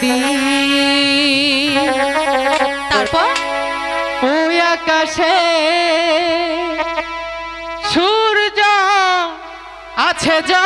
দিন তারপর? ওই আকাশে সূর্য আছে যা